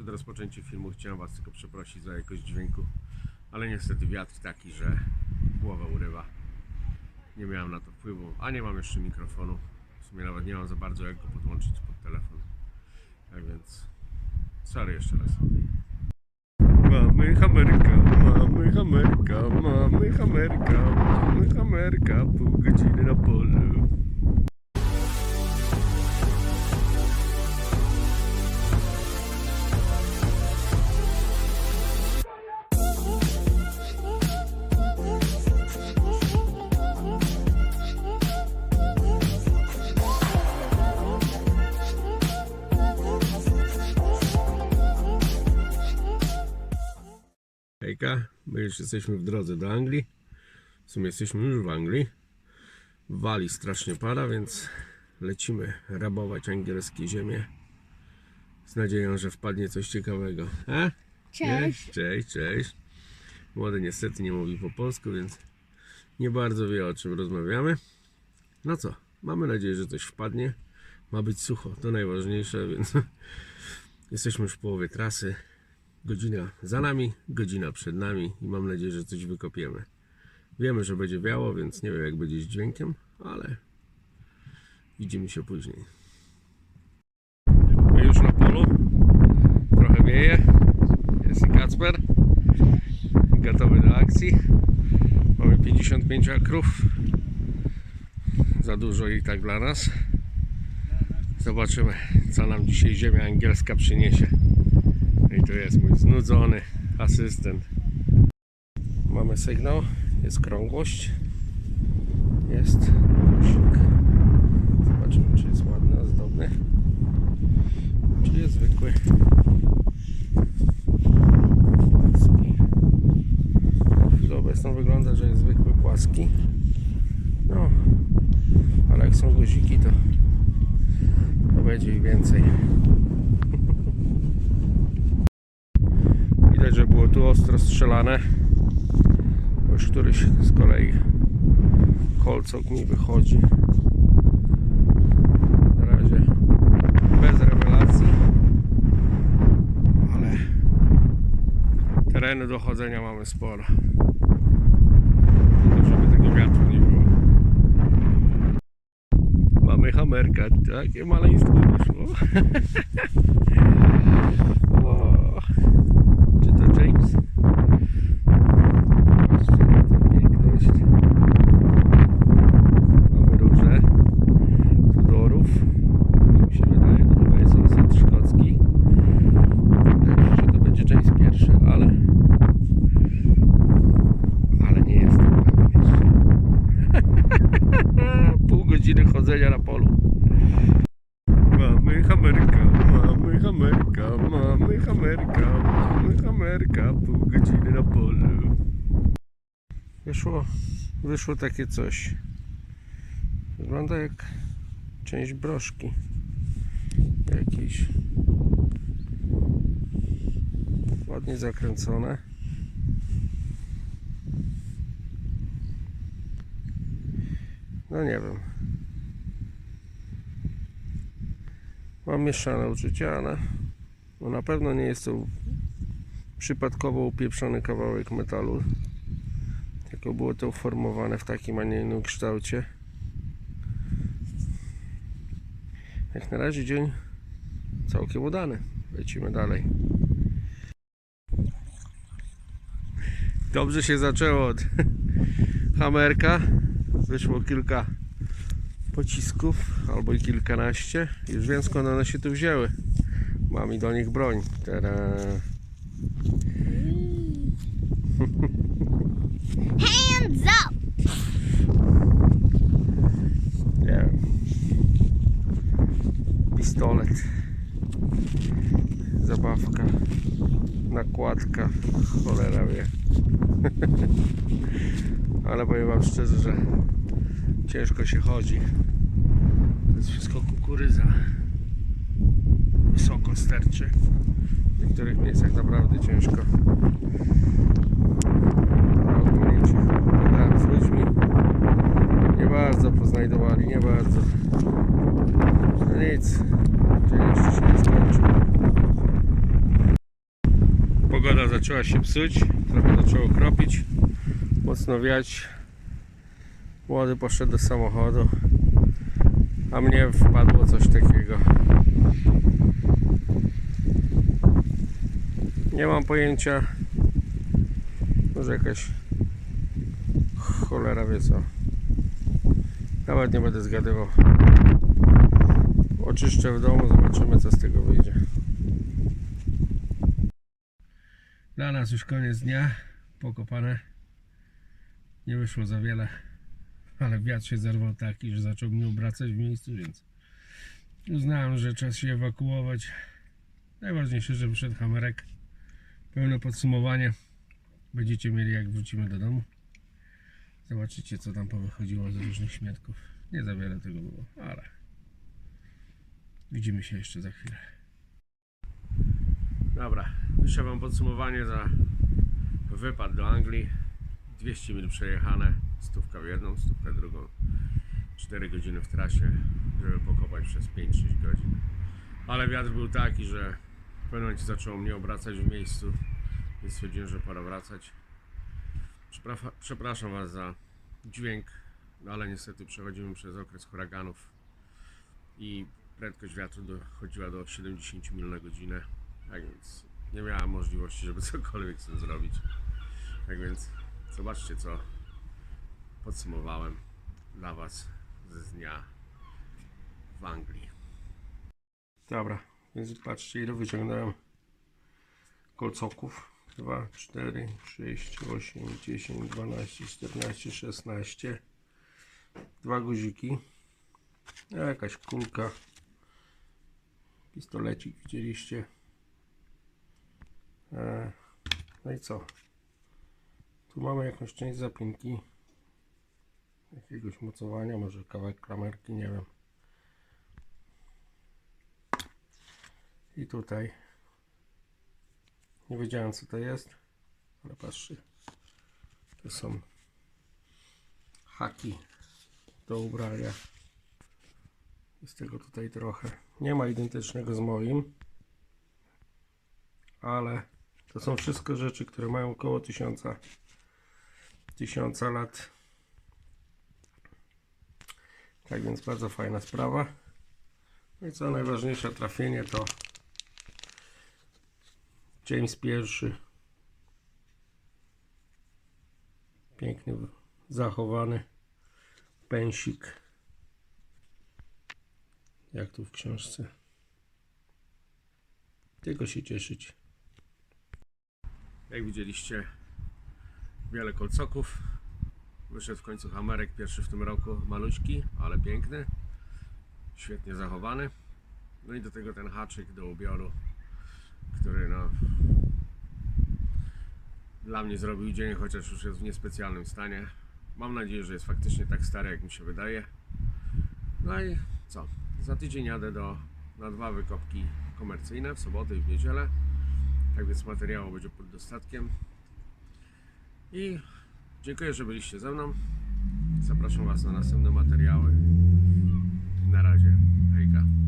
Przed rozpoczęciem filmu chciałem Was tylko przeprosić za jakość dźwięku, ale niestety wiatr taki, że głowę urywa. Nie miałem na to wpływu, a nie mam jeszcze mikrofonu. W sumie nawet nie mam za bardzo jak go podłączyć pod telefon. Tak więc, sorry jeszcze raz. Mamy hamerka, mamy hamerka, mamy hamerka, mamy hamerka, pół godziny na polu. My już jesteśmy w drodze do Anglii. W sumie jesteśmy już w Anglii. W Walii strasznie pada, więc lecimy rabować angielskie ziemie. Z nadzieją, że wpadnie coś ciekawego. A? Cześć. Cześć, cześć. Młody niestety nie mówi po polsku, więc nie bardzo wie o czym rozmawiamy. No co, mamy nadzieję, że coś wpadnie. Ma być sucho, to najważniejsze, więc jesteśmy już w połowie trasy. Godzina za nami, godzina przed nami i mam nadzieję, że coś wykopiemy. Wiemy, że będzie wiało, więc nie wiem jak będzie z dźwiękiem, ale widzimy się później. Już na polu. Trochę wieje. Jest i Kacper. Gotowy do akcji. Mamy 55 akrów. Za dużo i tak dla nas. Zobaczymy, co nam dzisiaj ziemia angielska przyniesie. Tu jest mój znudzony asystent. Mamy sygnał, jest krągłość, jest guzik. Zobaczymy, czy jest ładny, ozdobny, czy jest zwykły. Płaski. Na chwilę obecną wygląda, że jest zwykły płaski. No, ale jak są guziki, to, to będzie ich więcej. Widać, że było tu ostro strzelane. Bo Już któryś z kolei kolcok mi wychodzi. Na razie bez rewelacji. Ale terenu do chodzenia mamy sporo. Tylko żeby tego wiatru nie było. Mamy hamerka, takie maleństwo wyszło. O. Czy to James? Patrzcie na tę piękność. Mamy róże Tudorów. Mi się wydaje, to chyba jest osad szkocki. Wydaje mi się, że to będzie James pierwszy, ale ale nie jestem pewien jeszcze. Pół godziny chodzenia na polu. Mamy hamerka, mamy hamerka, mamy hamerka, mamy hamerka, pół godziny na polu. Wyszło, wyszło takie coś. Wygląda jak część broszki jakiejś. Ładnie zakręcone. No nie wiem. Mam mieszane uczucia, ale no na pewno nie jest to przypadkowo upieprzony kawałek metalu. Tylko było to uformowane w takim, a nie innym kształcie. Jak na razie dzień całkiem udany. Lecimy dalej. Dobrze się zaczęło od hamerka. Wyszło kilka pocisków, albo i kilkanaście. Już wiem skąd one się tu wzięły. Mam i do nich broń. Teraz Hands up! wiem. Pistolet. Zabawka. Nakładka. Cholera wie. Ale powiem wam szczerze, że ciężko się chodzi. To jest wszystko kukurydza. Wysoko sterczy. W niektórych miejscach naprawdę ciężko. Na ogólnie ci gadałem z ludźmi. Nie bardzo poznajdowali, nie bardzo. No nic. Dzień jeszcze się nie skończył. zaczęła się psuć, trochę zaczęło kropić, mocno wiać. Młody poszedł do samochodu, a mnie wpadło coś takiego. Nie mam pojęcia. Może jakaś cholera wie co. Nawet nie będę zgadywał. Oczyszczę w domu, zobaczymy co z tego wyjdzie. Dla nas już koniec dnia, pokopane. Nie wyszło za wiele, ale wiatr się zerwał taki, że zaczął mnie obracać w miejscu, więc uznałem, że czas się ewakuować. Najważniejsze, że wyszedł hamerek. Pełne podsumowanie. Będziecie mieli jak wrócimy do domu. Zobaczycie co tam powychodziło z różnych śmietków. Nie za wiele tego było, ale widzimy się jeszcze za chwilę. Dobra, piszę wam podsumowanie za wypad do Anglii. 200 mil przejechane, stówka w jedną, stówka w drugą. 4 godziny w trasie, żeby pokopać przez 5-6 godzin. Ale wiatr był taki, że w pewnym momencie zaczął mnie obracać w miejscu i stwierdziłem, że pora wracać. Przepraszam Was za dźwięk, no ale niestety przechodzimy przez okres huraganów i prędkość wiatru dochodziła do 70 mil na godzinę. Tak więc nie miałem możliwości, żeby cokolwiek z tym zrobić. Tak więc zobaczcie, co podsumowałem dla Was ze dnia w Anglii. Dobra, więc patrzcie, ile wyciągnąłem kolcoków. 2, 4, 6, 8, 10, 12, 14, 16. Dwa guziki. Jakaś kulka. Pistolecik widzieliście. E, No i co? Tu mamy jakąś część zapinki. Jakiegoś mocowania, może kawałek klamerki, nie wiem. I tutaj. Nie wiedziałem co to jest, ale patrzcie. To są haki do ubrania. Jest tego tutaj trochę. Nie ma identycznego z moim. Ale to są wszystko rzeczy, które mają około tysiąca, tysiąca lat. Tak więc bardzo fajna sprawa. No i co najważniejsze trafienie to James I. Piękny, zachowany pensik. Jak tu w książce. Tylko się cieszyć. Jak widzieliście, wiele kolcoków. Wyszedł w końcu hamerek, pierwszy w tym roku, maluśki, ale piękny. Świetnie zachowany. No i do tego ten haczyk do ubioru, który no dla mnie zrobił dzień, chociaż już jest w niespecjalnym stanie. Mam nadzieję, że jest faktycznie tak stary, jak mi się wydaje. No i co? Za tydzień jadę do, na dwa wykopki komercyjne, w sobotę i w niedzielę. Tak więc materiału będzie pod dostatkiem. I dziękuję, że byliście ze mną. Zapraszam Was na następne materiały. Na razie. Hejka.